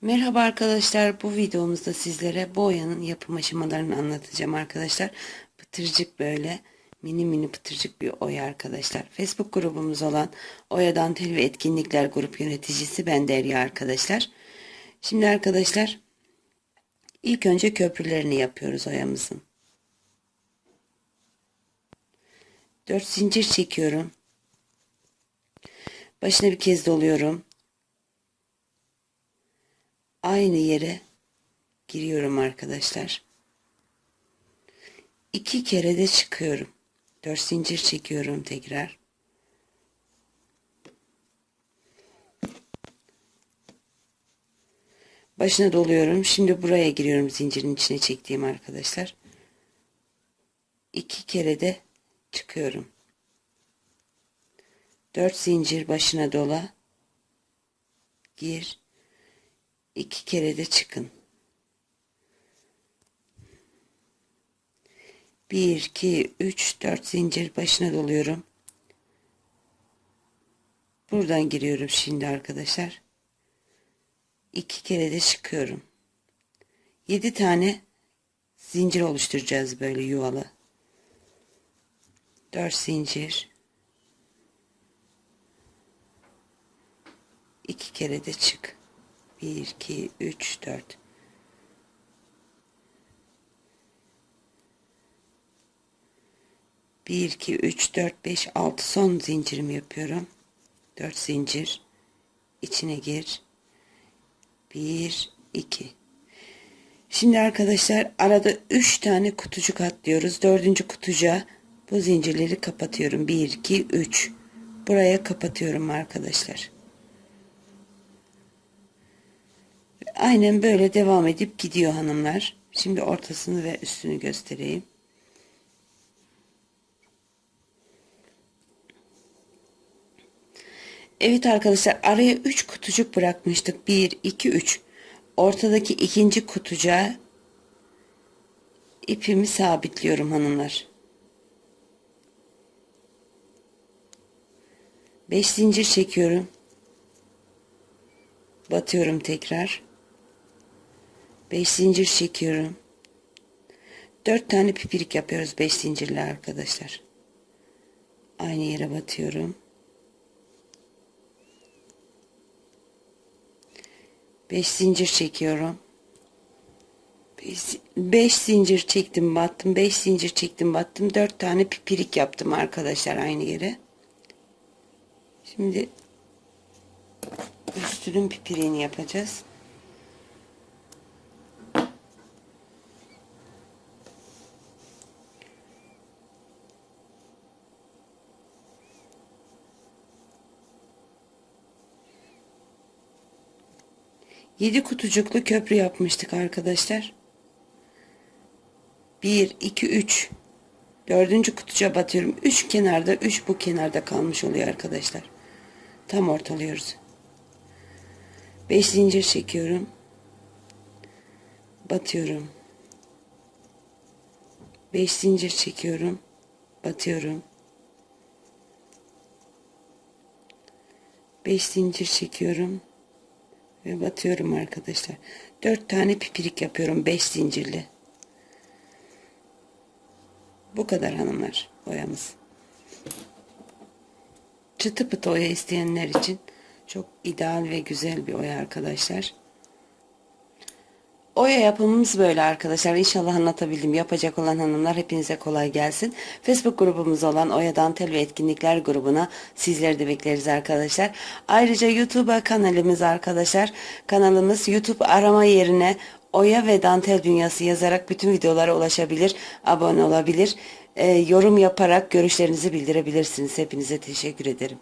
Merhaba arkadaşlar. Bu videomuzda sizlere bu oyanın yapım aşamalarını anlatacağım arkadaşlar. Pıtırcık böyle mini mini pıtırcık bir oya arkadaşlar. Facebook grubumuz olan Oya Dantel ve Etkinlikler Grup Yöneticisi ben Derya arkadaşlar. Şimdi arkadaşlar ilk önce köprülerini yapıyoruz oyamızın. 4 zincir çekiyorum. Başına bir kez doluyorum aynı yere giriyorum arkadaşlar. İki kere de çıkıyorum. Dört zincir çekiyorum tekrar. Başına doluyorum. Şimdi buraya giriyorum zincirin içine çektiğim arkadaşlar. İki kere de çıkıyorum. Dört zincir başına dola. Gir iki kere de çıkın. Bir, iki, üç, dört zincir başına doluyorum. Buradan giriyorum şimdi arkadaşlar. İki kere de çıkıyorum. Yedi tane zincir oluşturacağız böyle yuvalı. Dört zincir. İki kere de çık. 1, 2, 3, 4. Bir, iki, üç, dört, beş, altı son zincirimi yapıyorum. Dört zincir. içine gir. Bir, iki. Şimdi arkadaşlar arada üç tane kutucuk atlıyoruz. Dördüncü kutucuğa bu zincirleri kapatıyorum. Bir, iki, üç. Buraya kapatıyorum arkadaşlar. Aynen böyle devam edip gidiyor hanımlar. Şimdi ortasını ve üstünü göstereyim. Evet arkadaşlar araya 3 kutucuk bırakmıştık. 1, 2, 3. Ortadaki ikinci kutucuğa ipimi sabitliyorum hanımlar. 5 zincir çekiyorum. Batıyorum tekrar. 5 zincir çekiyorum. 4 tane pipirik yapıyoruz 5 zincirle arkadaşlar. Aynı yere batıyorum. 5 zincir çekiyorum. 5 zincir çektim battım 5 zincir çektim battım 4 tane pipirik yaptım arkadaşlar aynı yere şimdi üstünün pipiriğini yapacağız Yedi kutucuklu köprü yapmıştık arkadaşlar. 1, 2, 3. Dördüncü kutucuğa batıyorum. 3 kenarda, 3 bu kenarda kalmış oluyor arkadaşlar. Tam ortalıyoruz. 5 zincir çekiyorum. Batıyorum. 5 zincir çekiyorum. Batıyorum. 5 zincir çekiyorum ve batıyorum arkadaşlar. 4 tane pipirik yapıyorum 5 zincirli. Bu kadar hanımlar boyamız. Çıtı pıtı oya isteyenler için çok ideal ve güzel bir oya arkadaşlar. Oya yapımımız böyle arkadaşlar. İnşallah anlatabildim. Yapacak olan hanımlar hepinize kolay gelsin. Facebook grubumuz olan Oya Dantel ve Etkinlikler grubuna sizleri de bekleriz arkadaşlar. Ayrıca YouTube kanalımız arkadaşlar. Kanalımız YouTube arama yerine Oya ve Dantel Dünyası yazarak bütün videolara ulaşabilir, abone olabilir, e, yorum yaparak görüşlerinizi bildirebilirsiniz. Hepinize teşekkür ederim.